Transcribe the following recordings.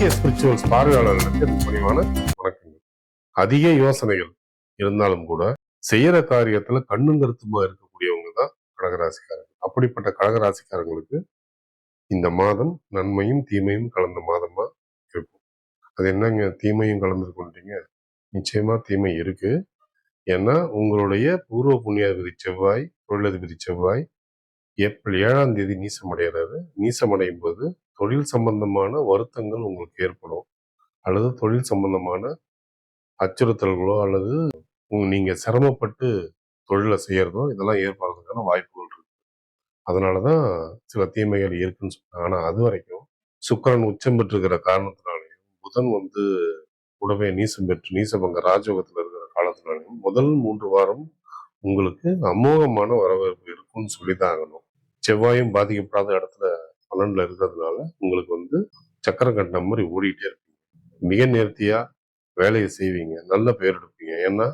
AK spirituals பார்வையாளர்களுக்கு பணிவான வணக்கங்கள். அதிக யோசனைகள் இருந்தாலும் கூட செய்யற காரியத்துல கண்ணும் கருத்துமா இருக்கக்கூடியவங்க தான் கடகராசிக்காரங்க அப்படிப்பட்ட கடகராசிக்காரங்களுக்கு இந்த மாதம் நன்மையும் தீமையும் கலந்த மாதமா இருக்கும். அது என்னங்க தீமையும் கலந்துருக்கோன்றீங்க நிச்சயமா தீமை இருக்கு. ஏன்னா உங்களுடைய பூர்வ புண்ணியாதிபதி செவ்வாய் தொழிலதிபதி செவ்வாய் ஏப்ரல் ஏழாம் தேதி நீசமடைகிறாரு நீசமடையும் போது தொழில் சம்பந்தமான வருத்தங்கள் உங்களுக்கு ஏற்படும். அல்லது தொழில் சம்பந்தமான அச்சுறுத்தல்களோ அல்லது நீங்க சிரமப்பட்டு தொழிலை செய்யறதோ இதெல்லாம் ஏற்படுறதுக்கான வாய்ப்புகள் இருக்கு. அதனாலதான் சில தீமைகள் இருக்குன்னு சொன்னாங்க ஆனா அது வரைக்கும் சுக்கரன் உச்சம் பெற்றிருக்கிற காரணத்தினாலையும் புதன் வந்து கூடவே நீசம் பெற்று நீசபங்க ராஜோகத்தில் இருக்கிற காலத்தினாலையும் முதல் மூன்று வாரம் உங்களுக்கு அமோகமான வரவேற்பு இருக்கும்னு சொல்லிதான் ஆகணும். செவ்வாயும் பாதிக்கப்படாத இடத்துல பலனில் இருக்கிறதுனால உங்களுக்கு வந்து சக்கரம் கட்டின மாதிரி ஓடிட்டே இருப்பீங்க மிக நேர்த்தியாக வேலையை செய்வீங்க நல்ல பேர் எடுப்பீங்க. ஏன்னா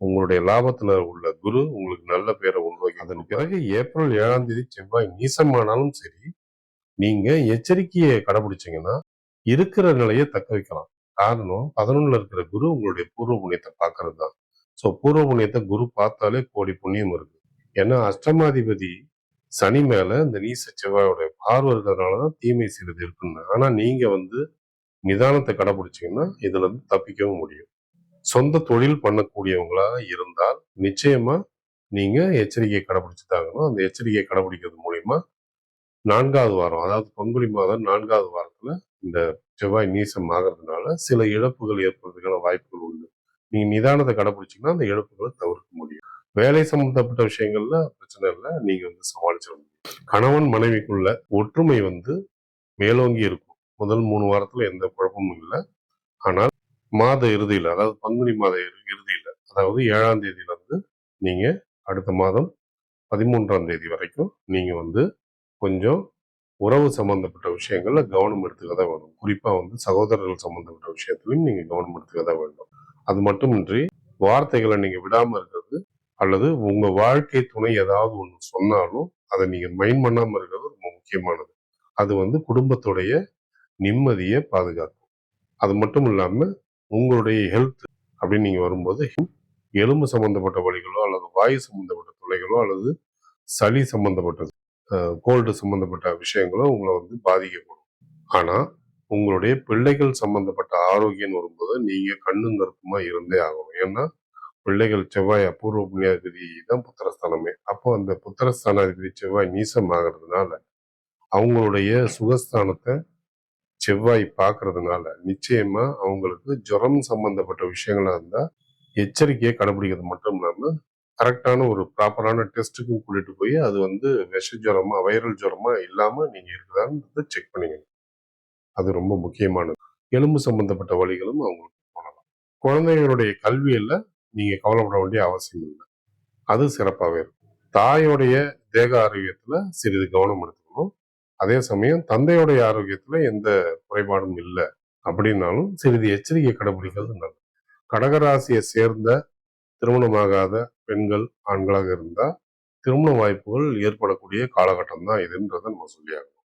உங்களுடைய லாபத்தில் உள்ள குரு உங்களுக்கு நல்ல பேரை உருவாக்கி அதன் பிறகு ஏப்ரல் ஏழாம் தேதி செவ்வாய் நீசமானாலும் சரி நீங்கள் எச்சரிக்கையை கடைபிடிச்சீங்கன்னா இருக்கிற நிலையை தக்க வைக்கலாம். காரணம் பதினொன்னுல இருக்கிற குரு உங்களுடைய பூர்வ புண்ணியத்தை பார்க்கறது தான் ஸோ பூர்வ புண்ணியத்தை குரு பார்த்தாலே கோடி புண்ணியம் இருக்கு. ஏன்னா அஷ்டமாதிபதி சனி மேல இந்த நீச செவ்வாயோட பார்வை இருக்கிறதுனாலதான் தீமை செய்வது இருக்குன்னு ஆனா நீங்க வந்து நிதானத்தை கடைபிடிச்சிங்கன்னா இதுல இருந்து தப்பிக்கவும் முடியும். சொந்த தொழில் பண்ணக்கூடியவங்களா இருந்தால் நிச்சயமா நீங்க எச்சரிக்கையை கடைபிடிச்சுட்டாங்கன்னா அந்த எச்சரிக்கையை கடைபிடிக்கிறது மூலியமா நான்காவது வாரம் அதாவது பங்குனி மாதம் நான்காவது வாரத்துல இந்த செவ்வாய் நீசம் ஆகிறதுனால சில இழப்புகள் ஏற்படுறதுக்கான வாய்ப்புகள் உண்டு. நீங்க நிதானத்தை கடைபிடிச்சீங்கன்னா அந்த இழப்புகளை தவிர்க்க முடியும். வேலை சம்பந்தப்பட்ட விஷயங்கள்ல பிரச்சனை இல்லை. நீங்க வந்து சமாளிச்சிட கணவன் மனைவிக்குள்ள ஒற்றுமை வந்து மேலோங்கி இருக்கும். முதல் மூணு வாரத்துல எந்த குழப்பமும் இல்லை. ஆனால் மாத இறுதியில அதாவது பங்குனி மாத இறுதியில் இறுதியில அதாவது ஏழாம் தேதியில இருந்து நீங்க அடுத்த மாதம் பதிமூன்றாம் தேதி வரைக்கும் நீங்க வந்து கொஞ்சம் உறவு சம்பந்தப்பட்ட விஷயங்கள்ல கவனம் எடுத்துக்க தான் வேணும் குறிப்பா வந்து சகோதரர்கள் சம்பந்தப்பட்ட விஷயத்திலும் நீங்க கவனம் எடுத்துக்க தான் வேண்டும். அது மட்டுமின்றி வார்த்தைகளை நீங்க விடாம இருக்கிறது அல்லது உங்க வாழ்க்கை துணை ஏதாவது ஒன்று சொன்னாலும் அதை நீங்க மைண்ட் பண்ணாம இருக்கிறது ரொம்ப முக்கியமானது. அது வந்து குடும்பத்துடைய நிம்மதியை பாதுகாக்கும். அது மட்டும் இல்லாம உங்களுடைய ஹெல்த் அப்படின்னு நீங்க வரும்போது எலும்பு சம்பந்தப்பட்ட வழிகளோ அல்லது வாயு சம்பந்தப்பட்ட தொல்லைகளோ அல்லது சளி சம்பந்தப்பட்டது கோல்டு சம்பந்தப்பட்ட விஷயங்களோ உங்களை வந்து பாதிக்கப்படும் ஆனா உங்களுடைய பிள்ளைகள் சம்பந்தப்பட்ட ஆரோக்கியம் வரும்போது நீங்க கண்ணும் கருத்துமா இருந்தே ஆகணும். ஏன்னா பிள்ளைகள் செவ்வாய் அபூர்வ புண்ணியாதிபதி தான் புத்திரஸ்தானமே. அப்போ அந்த புத்திரஸ்தானாதிபதி செவ்வாய் நீசம் ஆகிறதுனால அவங்களுடைய சுகஸ்தானத்தை செவ்வாய் பார்க்கறதுனால நிச்சயமா அவங்களுக்கு ஜுரம் சம்பந்தப்பட்ட விஷயங்களா இருந்தா எச்சரிக்கையை கடைபிடிக்கிறது மட்டும் இல்லாம கரெக்டான ஒரு ப்ராப்பரான டெஸ்ட்டுக்கும் கூட்டிட்டு போய் அது வந்து விஷ ஜுரமா வைரல் ஜுரமா இல்லாம நீங்க இருக்குதான்னு செக் பண்ணிக்கணும். அது ரொம்ப முக்கியமானது. எலும்பு சம்பந்தப்பட்ட வழிகளும் அவங்களுக்கு போகலாம் குழந்தைகளுடைய கல்வியில நீங்கள் கவலைப்பட வேண்டிய அவசியம் இல்லை. அது சிறப்பாகவே இருக்கும். தாயோடைய தேக ஆரோக்கியத்துல சிறிது கவனம் எடுத்துக்கணும். அதே சமயம் தந்தையோடைய ஆரோக்கியத்தில் எந்த குறைபாடும் இல்லை அப்படின்னாலும் சிறிது எச்சரிக்கை கடைபிடிக்கிறது நல்லது. கடகராசியை சேர்ந்த திருமணமாகாத பெண்கள் ஆண்களாக இருந்தால் திருமண வாய்ப்புகள் ஏற்படக்கூடிய காலகட்டம் தான் இதுன்றதை நம்ம சொல்லியாகணும்.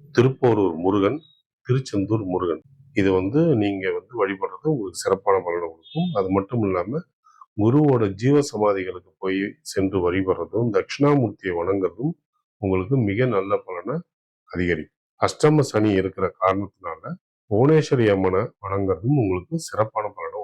திருப்போரூர் முருகன் திருச்செந்தூர் முருகன். இது வந்து நீங்க வந்து வழிபடுறது உங்களுக்கு சிறப்பான பலனை கொடுக்கும். அது மட்டும் இல்லாம குருவோட ஜீவ சமாதிகளுக்கு போய் சென்று வழிபடுறதும் தட்சிணாமூர்த்தியை வணங்குறதும் உங்களுக்கு மிக நல்ல பலனை அதிகரிக்கும். அஷ்டம சனி இருக்கிற காரணத்தினால புவனேஸ்வரி அம்மனை வணங்குறதும் உங்களுக்கு சிறப்பான பலனை